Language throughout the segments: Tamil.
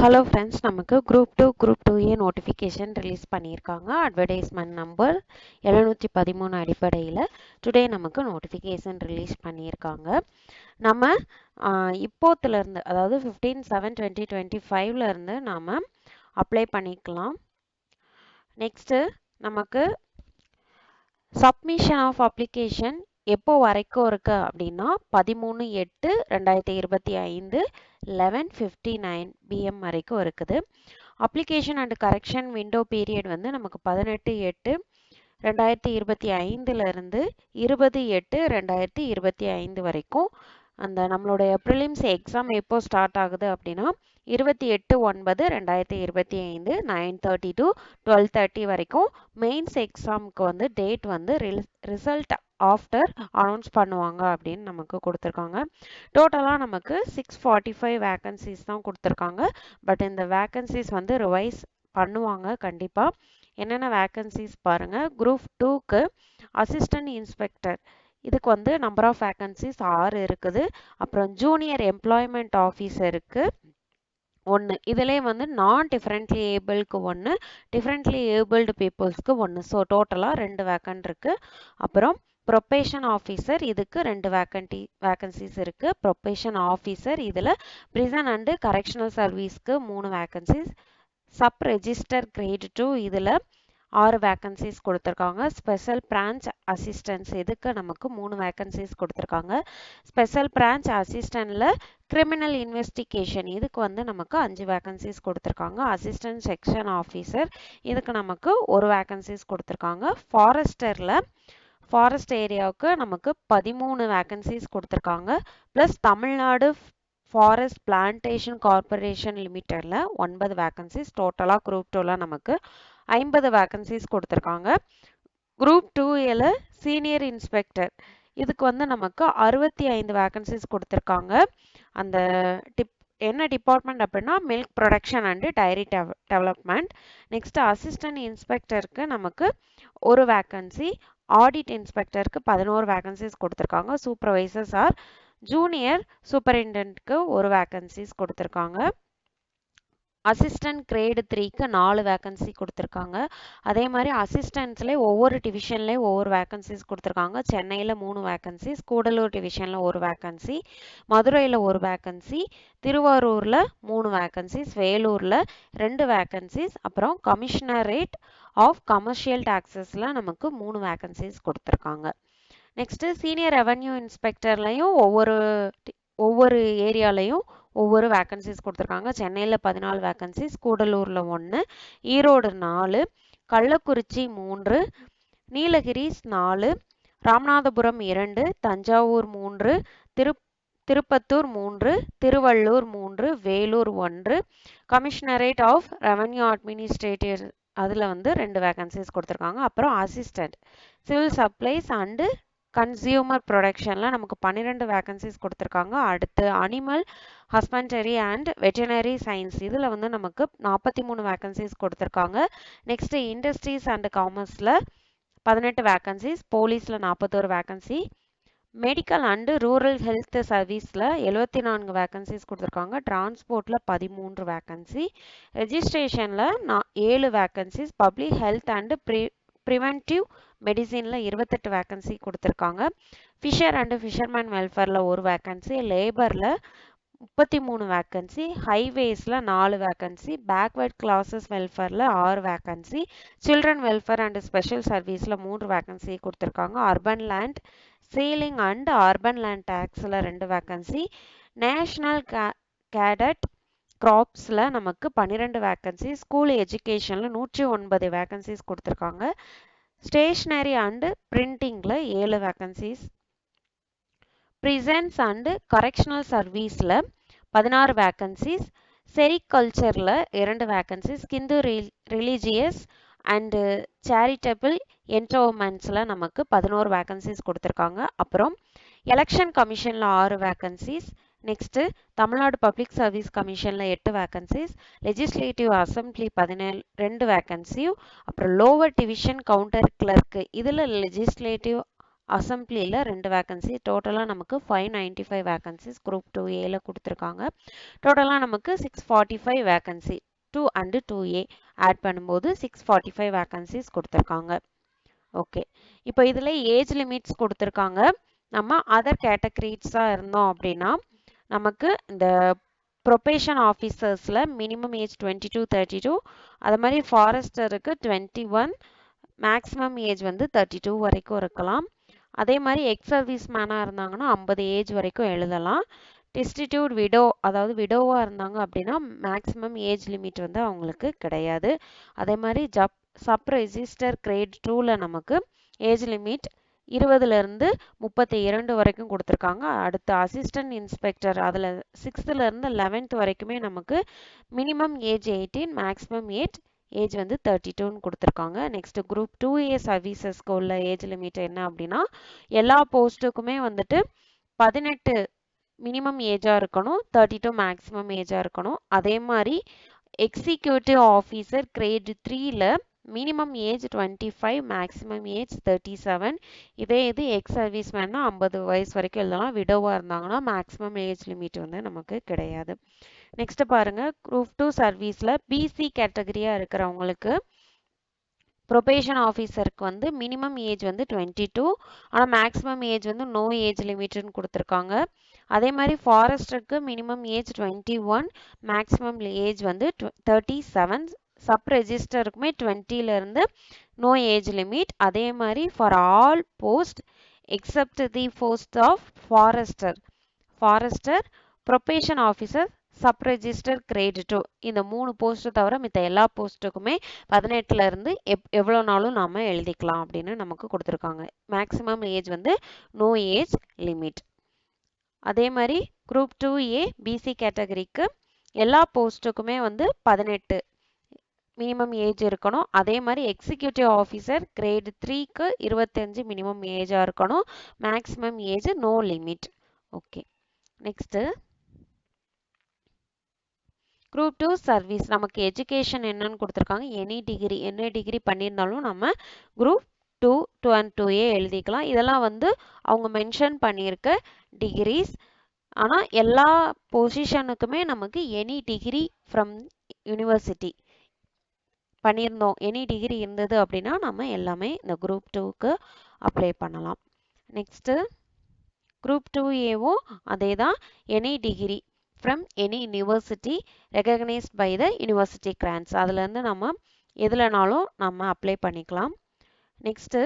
ஹலோ ஃப்ரெண்ட்ஸ் நமக்கு group two group two A notification release பண்ணியிருக்காங்க. அட்வர்டைஸ்மெண்ட் நம்பர் எழுநூற்றி பதிமூணு அடிப்படையில் டுடே நமக்கு நோட்டிஃபிகேஷன் ரிலீஸ் பண்ணியிருக்காங்க. நம்ம இப்போத்துலேருந்து அதாவது ஃபிஃப்டீன் செவன் டுவெண்ட்டி டுவெண்ட்டி ஃபைவ்லேருந்து நாம் அப்ளை பண்ணிக்கலாம். நெக்ஸ்ட்டு நமக்கு சப்மிஷன் ஆஃப் அப்ளிகேஷன் எப்போ வரைக்கும் இருக்கு அப்படின்னா பதிமூணு எட்டு ரெண்டாயிரத்தி இருபத்தி ஐந்து லெவன் ஃபிஃப்டி நைன் பிஎம் வரைக்கும் இருக்குது. Application and correction window period வந்து நமக்கு பதினெட்டு எட்டு ரெண்டாயிரத்தி இருபத்தி ஐந்துலேருந்து இருபது எட்டு ரெண்டாயிரத்தி இருபத்தி ஐந்து வரைக்கும். அந்த நம்மளுடைய ப்ரிலிம்ஸ் எக்ஸாம் எப்போ ஸ்டார்ட் ஆகுது அப்படின்னா இருபத்தி எட்டு ஒன்பது ரெண்டாயிரத்தி இருபத்தி ஐந்து nine thirty to twelve thirty வரைக்கும் மெயின்ஸ் எக்ஸாமுக்கு வந்து டேட் வந்து ரிசல்ட் ஆஃப்டர் அனௌன்ஸ் பண்ணுவாங்க அப்படின்னு நமக்கு கொடுத்துருக்காங்க. டோட்டலாக நமக்கு சிக்ஸ் ஃபார்ட்டி ஃபைவ் வேக்கன்சிஸ் தான் கொடுத்துருக்காங்க. பட் இந்த வேக்கன்சிஸ் வந்து ரிவைஸ் பண்ணுவாங்க கண்டிப்பாக என்னென்ன வேக்கன்சிஸ் பாருங்கள் குரூப் டூக்கு அசிஸ்டன்ட் இன்ஸ்பெக்டர் இதுக்கு வந்து நம்பர் ஆஃப் வேக்கன்சிஸ் ஆறு இருக்குது. அப்புறம் ஜூனியர் எம்ப்ளாய்மெண்ட் ஆஃபீஸருக்கு ஒன்று இதிலே வந்து நான் டிஃப்ரெண்ட்லி ஏபிள்க்கு ஒன்று டிஃப்ரெண்ட்லி ஏபிள்டு பீப்புள்ஸ்க்கு ஒன்று ஸோ டோட்டலாக ரெண்டு வேக்கன்ட் இருக்குது அப்புறம் ப்ரொபேஷன் ஆஃபீஸர் இதுக்கு ரெண்டு வேக்கன்டி வேக்கன்சிஸ் இருக்குது ப்ரொபேஷன் ஆஃபீஸர் இதில் ப்ரிசன் அண்டு கரெக்ஷனல் சர்வீஸ்க்கு மூணு vacancies sub registrar grade two இதில் ஆறு வேக்கன்சிஸ் கொடுத்துருக்காங்க. ஸ்பெஷல் பிரான்ச் அசிஸ்டன்ஸ் இதுக்கு நமக்கு மூணு வேக்கன்சிஸ் கொடுத்துருக்காங்க. ஸ்பெஷல் பிரான்ச் அசிஸ்டண்டில் கிரிமினல் இன்வெஸ்டிகேஷன் இதுக்கு வந்து நமக்கு அஞ்சு வேக்கன்சிஸ் கொடுத்துருக்காங்க. அசிஸ்டன்ட் செக்ஷன் ஆஃபீஸர் இதுக்கு நமக்கு ஒரு வேக்கன்சிஸ் கொடுத்துருக்காங்க. ஃபாரஸ்டரில் ஃபாரஸ்ட் ஏரியாவுக்கு நமக்கு பதிமூணு வேக்கன்சிஸ் கொடுத்துருக்காங்க. Plus Tamil Nadu forest plantation corporation லிமிட்டடில் ஒன்பது வேக்கன்சிஸ் டோட்டலாக குரூப் டூவில் நமக்கு ஐம்பது வேக்கன்சிஸ் கொடுத்துருக்காங்க. குரூப் டூ ஏல சீனியர் இன்ஸ்பெக்டர் இதுக்கு வந்து நமக்கு அறுபத்தி ஐந்து வேக்கன்சிஸ் கொடுத்துருக்காங்க. அந்த டிப் என்ன டிபார்ட்மெண்ட் அப்படின்னா milk production and dairy development next assistant இன்ஸ்பெக்டருக்கு நமக்கு ஒரு வேக்கன்சி ஆடிட் இன்ஸ்பெக்டருக்கு பதினோரு வேகன்சிஸ் கொடுத்துருக்காங்க. சூப்பர்வைசர்ஸ் ஆர் ஜூனியர் சூப்பரிண்டென்ட்க்கு ஒரு வேக்கன்சிஸ் கொடுத்துருக்காங்க. அசிஸ்டன்ட் கிரேடு த்ரீக்கு நாலு வேக்கன்சி கொடுத்துருக்காங்க. அதே மாதிரி அசிஸ்டன்ட்ஸ்லேயே ஒவ்வொரு டிவிஷன்லேயும் ஒவ்வொரு வேக்கன்சிஸ் கொடுத்துருக்காங்க. சென்னையில் மூணு வேக்கன்சிஸ் கூடலூர் டிவிஷனில் ஒரு வேக்கன்சி மதுரையில் ஒரு வேக்கன்சி திருவாரூரில் மூணு வேக்கன்சிஸ் வேலூரில் ரெண்டு வேக்கன்சிஸ் அப்புறம் கமிஷனரேட் ஆஃப் கமர்ஷியல் டாக்ஸஸில் நமக்கு மூணு வேக்கன்சிஸ் கொடுத்துருக்காங்க. நெக்ஸ்ட்டு சீனியர் ரெவன்யூ இன்ஸ்பெக்டர்லையும் ஒவ்வொரு ஒவ்வொரு ஏரியாலையும் ஒவ்வொரு வேக்கன்சிஸ் கொடுத்துருக்காங்க. சென்னையில் பதினாலு வேக்கன்சிஸ் கூடலூரில் ஒன்று ஈரோடு நாலு கள்ளக்குறிச்சி மூன்று நீலகிரிஸ் நாலு ராமநாதபுரம் இரண்டு தஞ்சாவூர் மூன்று திரு திருப்பத்தூர் மூன்று திருவள்ளூர் மூன்று வேலூர் ஒன்று கமிஷனரேட் ஆஃப் ரெவன்யூ அட்மினிஸ்ட்ரேட்டிவ் அதில் வந்து ரெண்டு வேகன்சிஸ் கொடுத்துருக்காங்க. அப்புறம் assistant civil supplies and consumer ப்ரொடக்ஷனில் நமக்கு பன்னிரெண்டு வேகன்சிஸ் கொடுத்துருக்காங்க. அடுத்து animal husbandry and veterinary science இதில் வந்து நமக்கு நாற்பத்தி மூணு வேகன்சிஸ் கொடுத்துருக்காங்க நெக்ஸ்ட்டு இண்டஸ்ட்ரீஸ் அண்ட் காமர்ஸில் பதினெட்டு வேக்கன்சிஸ் போலீஸில் நாற்பத்தோரு vacancy medical and rural health சர்வீஸில் எழுபத்தி நான்கு வேக்கன்சிஸ் கொடுத்துருக்காங்க. டிரான்ஸ்போர்ட்டில் பதிமூன்று வேக்கன்சி ரெஜிஸ்ட்ரேஷனில் நான் ஏழு vacancies public health and pre preventive மெடிசினில் இருபத்தெட்டு வேக்கன்சி கொடுத்துருக்காங்க. ஃபிஷர் அண்டு ஃபிஷர்மேன் வெல்ஃபேரில் ஒரு வேக்கன்சி லேபரில் முப்பத்தி மூணு வேக்கன்சி ஹைவேஸில் நாலு வேக்கன்சி பேக்வேர்ட் கிளாஸஸ் வெல்ஃபேரில் ஆறு vacancy children welfare and special சர்வீஸில் மூன்று வேக்கன்சி கொடுத்துருக்காங்க. Urban land ceiling and urban land டேக்ஸில் ரெண்டு வேக்கன்சி நேஷ்னல் கே கேடட் க்ராப்ஸில் நமக்கு பன்னிரெண்டு வேக்கன்சி ஸ்கூல் எஜுகேஷனில் நூற்றி ஒன்பது வேக்கன்சிஸ் கொடுத்துருக்காங்க. ஸ்டேஷ்னரி அண்டு பிரிண்டிங்கில் ஏழு வேக்கன்சிஸ் ப்ரிசன்ஸ் அண்டு கரெக்ஷனல் சர்வீஸில் பதினாறு வேக்கன்சிஸ் செரிகல்ச்சரில் இரண்டு vacancies Hindu religious and charitable என்டோமெண்ட்ஸில் நமக்கு பதினோரு வேக்கன்சிஸ் கொடுத்துருக்காங்க. அப்புறம் எலெக்ஷன் கமிஷனில் ஆறு vacancies next Tamil Nadu public service கமிஷனில் எட்டு வேக்கன்சிஸ் லெஜிஸ்லேட்டிவ் அசம்பிளி பதினேழு ரெண்டு வேக்கன்சியும் அப்புறம் லோவர் டிவிஷன் கவுண்டர் கிளர்க்கு இதில் லெஜிஸ்லேட்டிவ் அசம்பிளியில் ரெண்டு வேக்கன்சி டோட்டலாக நமக்கு five ninety five vacancies group two ஏல கொடுத்துருக்காங்க. டோட்டலாக நமக்கு six forty five vacancy two and two A add பண்ணும்போது சிக்ஸ் ஃபார்ட்டி ஃபைவ் வேக்கன்சிஸ் கொடுத்துருக்காங்க. ஓகே இப்போ இதில் ஏஜ் லிமிட்ஸ் கொடுத்துருக்காங்க. நம்ம அதர் கேட்டகரிஸாக இருந்தோம் அப்படின்னா நமக்கு இந்த probation ஆஃபீஸர்ஸில் minimum age twenty two thirty two அது மாதிரி ஃபாரஸ்டருக்கு டுவெண்ட்டி ஒன் மேக்ஸிமம் ஏஜ் வந்து தேர்ட்டி டூ வரைக்கும் இருக்கலாம். அதே மாதிரி எக்ஸ் சர்வீஸ் மேனாக இருந்தாங்கன்னா ஐம்பது ஏஜ் வரைக்கும் எழுதலாம். டிஸ்டிடியூட் விடோ அதாவது விடோவாக இருந்தாங்க அப்படின்னா மேக்ஸிமம் ஏஜ் லிமிட் வந்து அவங்களுக்கு கிடையாது. அதே மாதிரி ஜப் சப் ரெஜிஸ்டர் கிரேட் டூவில் நமக்கு ஏஜ் லிமிட் இருபதுலேருந்து முப்பத்தி இரண்டு வரைக்கும் கொடுத்துருக்காங்க. அடுத்து அசிஸ்டன்ட் இன்ஸ்பெக்டர் அதில் சிக்ஸ்த்துலேருந்து லெவன்த் வரைக்குமே நமக்கு minimum age eighteen maximum age age வந்து தேர்ட்டி டூன்னு கொடுத்துருக்காங்க. நெக்ஸ்ட் குரூப் டூ ஏ சர்வீசஸ்க்கு உள்ள ஏஜ் லிமிட் என்ன அப்படின்னா எல்லா போஸ்ட்டுக்குமே வந்துட்டு பதினெட்டு மினிமம் ஏஜாக இருக்கணும் தேர்ட்டி டூ மேக்ஸிமம் ஏஜாக இருக்கணும். அதே மாதிரி எக்ஸிக்யூட்டிவ் ஆஃபீஸர் கிரேட் த்ரீயில் minimum age twenty five maximum age thirty seven இதே இது எக்ஸ் சர்வீஸ் மேன்னா ஐம்பது வயசு வரைக்கும் எழுதலாம் விடோவாக இருந்தாங்கன்னா மேக்ஸிமம் ஏஜ் லிமிட் வந்து நமக்கு கிடையாது. நெக்ஸ்ட் பாருங்க குரூப் டூ சர்வீஸில் பிசி கேட்டகரியாக இருக்கிறவங்களுக்கு ப்ரொபேஷன் ஆஃபீஸருக்கு வந்து மினிமம் ஏஜ் வந்து டுவெண்ட்டி டூ ஆனால் மேக்ஸிமம் ஏஜ் வந்து நோ ஏஜ் லிமிட்னு கொடுத்துருக்காங்க. அதே மாதிரி ஃபாரஸ்டருக்கு minimum age twenty one maximum age வந்து தேர்ட்டி செவன் சப் ரெஜிஸ்டருக்குமே டுவெண்ட்டிலேருந்து நோ ஏஜ் லிமிட் அதே மாதிரி for all post except the post of forester forester probation officer sub registrar grade two இந்த மூணு போஸ்ட்டு தவிர மித்த எல்லா போஸ்ட்டுக்குமே பதினெட்டுலேருந்து எப் எவ்வளோ நாளும் நாம் எழுதிக்கலாம் அப்படின்னு நமக்கு கொடுத்துருக்காங்க. மேக்ஸிமம் ஏஜ் வந்து நோ ஏஜ் லிமிட் அதே மாதிரி குரூப் டூ ஏ பிசி கேட்டகரிக்கு எல்லா போஸ்ட்டுக்குமே வந்து பதினெட்டு. மினிமம் ஏஜ் இருக்கணும். அதே மாதிரி எக்ஸிக்யூட்டிவ் ஆஃபீஸர் கிரேட் த்ரீக்கு இருபத்தஞ்சு மினிமம் ஏஜாக இருக்கணும். Maximum age no limit okay next group two service நமக்கு எஜுகேஷன் என்னன்னு கொடுத்துருக்காங்க. எனி டிகிரி என்ன டிகிரி பண்ணியிருந்தாலும் நம்ம group two two and two A எழுதிக்கலாம். இதெல்லாம் வந்து அவங்க மென்ஷன் பண்ணியிருக்க டிகிரிஸ் ஆனால் எல்லா பொசிஷனுக்குமே நமக்கு எனி டிகிரி ஃப்ரம் யூனிவர்சிட்டி பண்ணியிருந்தோம். எனி டிகிரி இருந்தது அப்படின்னா நம்ம எல்லாமே இந்த குரூப் டூக்கு அப்ளை பண்ணலாம். நெக்ஸ்ட்டு குரூப் டூ ஏவும் அதே தான் any degree from any university recognised by the university grants அதுலேருந்து நம்ம எதுலனாலும் நம்ம அப்ளை பண்ணிக்கலாம். Next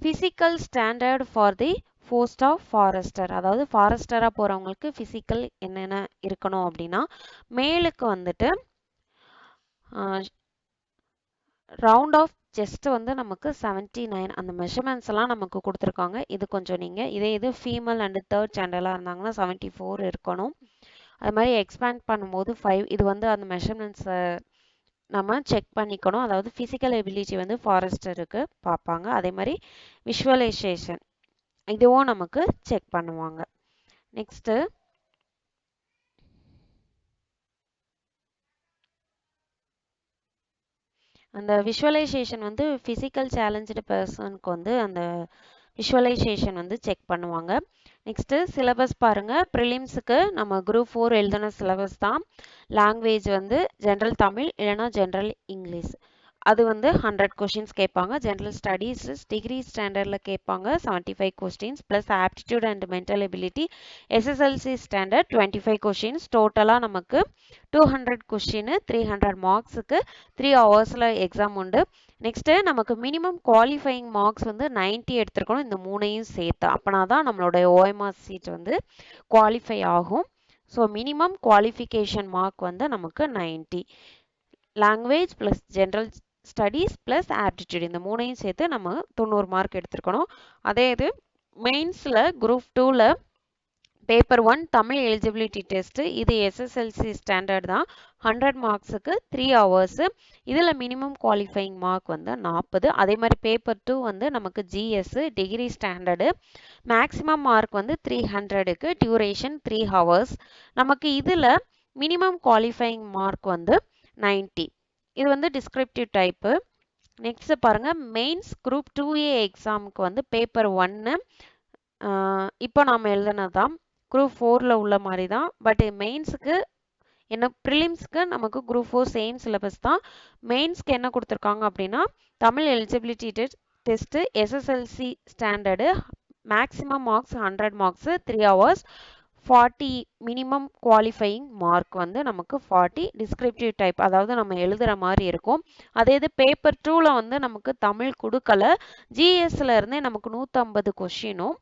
physical standard for the post of forester அதாவது ஃபாரஸ்டராக போகிறவங்களுக்கு ஃபிசிக்கல் என்னென்ன இருக்கணும் அப்படின்னா மேலுக்கு வந்துட்டு ரவுண்ட் ஆஃப் செஸ்ட் வந்து நமக்கு செவன்ட்டி நைன் அந்த மெஷர்மெண்ட்ஸ் எல்லாம் நமக்கு கொடுத்துருக்காங்க. இது கொஞ்சம் நீங்கள் இதே இது ஃபீமேல் அண்டு தேர்ட் ஸ்டாண்டர்டாக இருந்தாங்கன்னா செவன்ட்டி ஃபோர் இருக்கணும். அது மாதிரி எக்ஸ்பேண்ட் பண்ணும்போது ஃபைவ் இது வந்து அந்த மெஷர்மெண்ட்ஸை நம்ம செக் பண்ணிக்கணும். அதாவது ஃபிசிக்கல் எபிலிட்டி வந்து ஃபாரஸ்டருக்கு பார்ப்பாங்க. அதே மாதிரி விஷுவலைசேஷன் இதுவும் நமக்கு செக் பண்ணுவாங்க. நெக்ஸ்ட்டு அந்த விஷுவலைசேஷன் வந்து ஃபிசிக்கல் சேலஞ்சு பர்சனுக்கு வந்து அந்த விஷுவலைசேஷன் வந்து செக் பண்ணுவாங்க. நெக்ஸ்ட்டு சிலபஸ் பாருங்கள் ப்ரிலிம்ஸுக்கு நம்ம குரூப் ஃபோர் எழுதின சிலபஸ் தான். லாங்குவேஜ் வந்து ஜென்ரல் தமிழ் இல்லைனா ஜென்ரல் இங்கிலீஷ் அது வந்து ஹண்ட்ரட் கொஷின்ஸ் கேட்பாங்க. ஜென்ரல் ஸ்டடீஸ் டிகிரி ஸ்டாண்டர்டில் கேட்பாங்க. Seventy five questions plus aptitude and mental ability SSLC standard twenty five questions டோட்டலாக நமக்கு two hundred question three hundred மார்க்ஸுக்கு three ஹவர்ஸில் எக்ஸாம் உண்டு. நெக்ஸ்ட்டு நமக்கு மினிமம் குவாலிஃபைங் மார்க்ஸ் வந்து நைன்ட்டி எடுத்துருக்கணும். இந்த மூணையும் சேர்த்து. அப்போனா தான் நம்மளோட ஓஎம்ஆர் சீட் வந்து குவாலிஃபை ஆகும். ஸோ மினிமம் குவாலிஃபிகேஷன் மார்க் வந்து நமக்கு ninety language plus general studies plus aptitude இந்த மூணையும் சேர்த்து நம்ம தொண்ணூறு மார்க் எடுத்துருக்கணும். அதே இது மெயின்ஸில் குரூப் டூவில் paper one Tamil eligibility test இது எஸ்எஸ்எல்சி ஸ்டாண்டர்ட் தான். ஹண்ட்ரட் மார்க்ஸுக்கு த்ரீ ஹவர்ஸு இதில் மினிமம் குவாலிஃபைங் மார்க் வந்து நாற்பது அதே மாதிரி பேப்பர் டூ வந்து நமக்கு GS degree standard maximum mark வந்து த்ரீ ஹண்ட்ரடுக்கு டியூரேஷன் த்ரீ ஹவர்ஸ் நமக்கு இதில் மினிமம் குவாலிஃபைங் மார்க் வந்து நைன்ட்டி இது வந்து டிஸ்கிரிப்டிவ் டைப்பு நெக்ஸ்ட் பாருங்க மெயின்ஸ் குரூப் டூ ஏ எக்ஸாமுக்கு வந்து பேப்பர் ஒன்னு இப்போ நாம் எழுதுனதான் குரூப் ஃபோரில் உள்ள மாதிரி தான் பட் மெயின்ஸுக்கு என்ன ப்ரிலிம்ஸ்க்கு நமக்கு குரூப் ஃபோர் சேம் சிலபஸ் தான். மெயின்ஸ்க்கு என்ன கொடுத்துருக்காங்க அப்படின்னா Tamil eligibility test SSLC standard maximum marks hundred marks three hours forty minimum qualifying mark வந்து நமக்கு ஃபார்ட்டி டிஸ்கிரிப்டிவ் டைப் அதாவது நம்ம எழுதுகிற மாதிரி இருக்கும். அதே இது பேப்பர் டூவில் வந்து நமக்கு தமிழ் கொடுக்கல. ஜிஎஸ்ல இருந்தே நமக்கு நூற்றம்பது கொஷினும்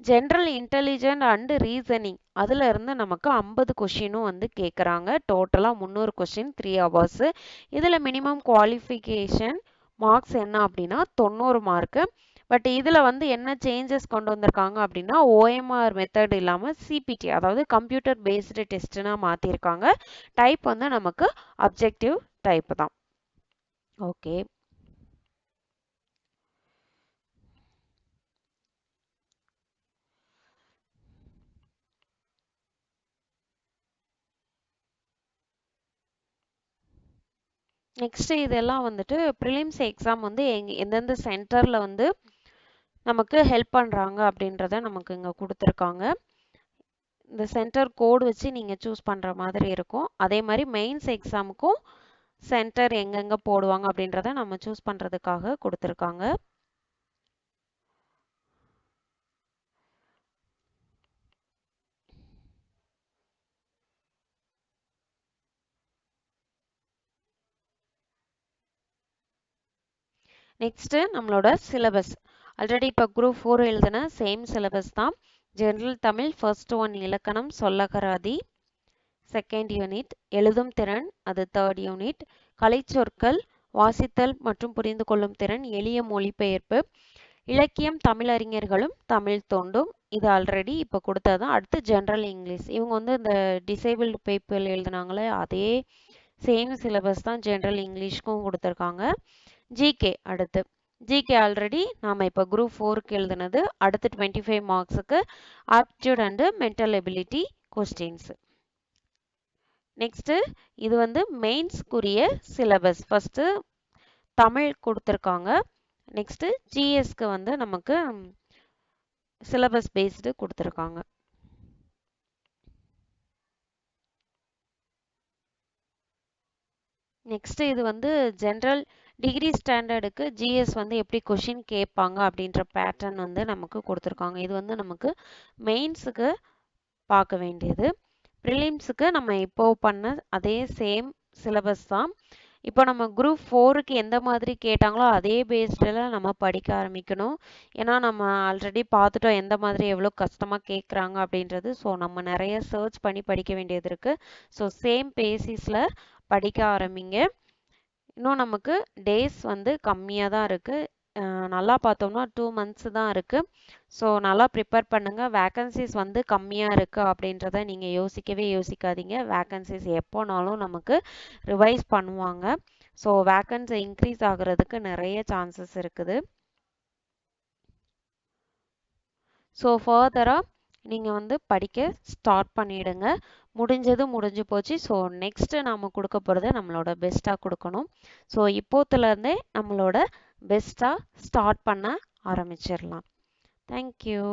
ஜென்ரல் இன்டெலிஜென்ட் அண்டு ரீசனிங் அதில் இருந்து நமக்கு ஐம்பது கொஷினும் வந்து கேட்குறாங்க டோட்டலாக முந்நூறு கொஷின் த்ரீ ஹவர்ஸு இதில் மினிமம் குவாலிஃபிகேஷன் மார்க்ஸ் என்ன அப்படின்னா தொண்ணூறு மார்க்கு பட் இதில் வந்து என்ன சேஞ்சஸ் கொண்டு வந்திருக்காங்க அப்படின்னா ஓஎம்ஆர் மெத்தட் இல்லாமல் சிபிடி அதாவது கம்ப்யூட்டர் பேஸ்டு டெஸ்ட்டுனா மாற்றிருக்காங்க டைப் வந்து நமக்கு அப்ஜெக்டிவ் டைப் தான். ஓகே நெக்ஸ்ட் இதெல்லாம் வந்துட்டு ப்ரிலிம்ஸ் எக்ஸாம் வந்து எங் எந்தெந்த சென்டரில் வந்து நமக்கு ஹெல்ப் பண்ணுறாங்க அப்படின்றத நமக்கு இங்கே கொடுத்துருக்காங்க. இந்த சென்டர் கோடு வச்சு நீங்கள் சூஸ் பண்ணுற மாதிரி இருக்கும். அதே மாதிரி மெயின்ஸ் எக்ஸாமுக்கும் சென்டர் எங்கெங்கே போடுவாங்க அப்படின்றத நம்ம சூஸ் பண்ணுறதுக்காக கொடுத்துருக்காங்க. நெக்ஸ்ட்டு நம்மளோட சிலபஸ் ஆல்ரெடி இப்போ குரூப் ஃபோர் எழுதுன சேம் சிலபஸ் தான். ஜென்ரல் தமிழ் ஃபர்ஸ்ட் ஒன் இலக்கணம் சொல்லகராதி செகண்ட் யூனிட் எழுதும் திறன் அது தேர்ட் யூனிட் கலைச்சொற்கள் வாசித்தல் மற்றும் புரிந்து கொள்ளும் திறன் எளிய மொழிபெயர்ப்பு. இலக்கியம் தமிழறிஞர்களும் தமிழ் தோண்டும். இது ஆல்ரெடி இப்போ கொடுத்தாதான் அடுத்து ஜென்ரல் இங்கிலீஷ் இவங்க வந்து இந்த டிசேபிள்டு பீப்புள் எழுதுனாங்களே அதே சேம் சிலபஸ் தான் ஜென்ரல் இங்கிலீஷ்க்கும் கொடுத்துருக்காங்க. ஜிகே அடுத்து. ஜிகே ஆல்ரெடி நாம் இப்போ குரூப் ஃபோருக்கு எழுதுனது அடுத்து twenty five மார்க்ஸுக்கு aptitude and mental ability questions next இது வந்து மெயின்ஸ்க்குரிய சிலபஸ் ஃபஸ்ட்டு தமிழ் கொடுத்துருக்காங்க. நெக்ஸ்ட்டு ஜிஎஸ்க்கு வந்து நமக்கு சிலபஸ் பேஸ்டு கொடுத்துருக்காங்க. நெக்ஸ்ட் இது வந்து ஜென்ரல் டிகிரி ஸ்டாண்டர்டுக்கு ஜிஎஸ் வந்து எப்படி கொஷின் கேட்பாங்க அப்படின்ற பேட்டர்ன் வந்து நமக்கு கொடுத்துருக்காங்க. இது வந்து நமக்கு மெயின்ஸுக்கு பார்க்க வேண்டியது. ப்ரிலிம்ஸுக்கு நம்ம இப்போ பண்ண அதே சேம் சிலபஸ் தான். இப்போ நம்ம குரூப் ஃபோருக்கு எந்த மாதிரி கேட்டாங்களோ அதே பேஸ்டில் நம்ம படிக்க ஆரம்பிக்கணும். ஏன்னா நம்ம ஆல்ரெடி பார்த்துட்டோம் எந்த மாதிரி எவ்வளோ கஷ்டமாக கேட்குறாங்க அப்படின்றது. ஸோ நம்ம நிறைய சர்ச் பண்ணி படிக்க வேண்டியது இருக்குது ஸோ சேம் பேசிஸில் படிக்க ஆரம்பிங்க. இன்னும் நமக்கு டேஸ் வந்து கம்மியாக தான் இருக்குது நல்லா பார்த்தோம்னா டூ மந்த்ஸ் தான் இருக்குது ஸோ நல்லா ப்ரிப்பேர் பண்ணுங்கள் வேக்கன்சிஸ் வந்து கம்மியாக இருக்குது அப்படின்றத நீங்கள் யோசிக்கவே யோசிக்காதீங்க. வேக்கன்சிஸ் எப்போனாலும் நமக்கு ரிவைஸ் பண்ணுவாங்க. ஸோ வேக்கன்சி இன்க்ரீஸ் ஆகுறதுக்கு நிறைய சான்சஸ் இருக்குது. ஸோ ஃபர்தராக நீங்கள் வந்து படிக்க ஸ்டார்ட் பண்ணிவிடுங்க முடிஞ்சது முடிஞ்சு போச்சு. ஸோ நெக்ஸ்ட்டு நாம் கொடுக்க போகிறத நம்மளோட பெஸ்ட்டாக கொடுக்கணும். ஸோ இப்போத்துலேருந்தே நம்மளோட பெஸ்ட்டாக ஸ்டார்ட் பண்ண ஆரம்பிச்சிடலாம் தேங்க்யூ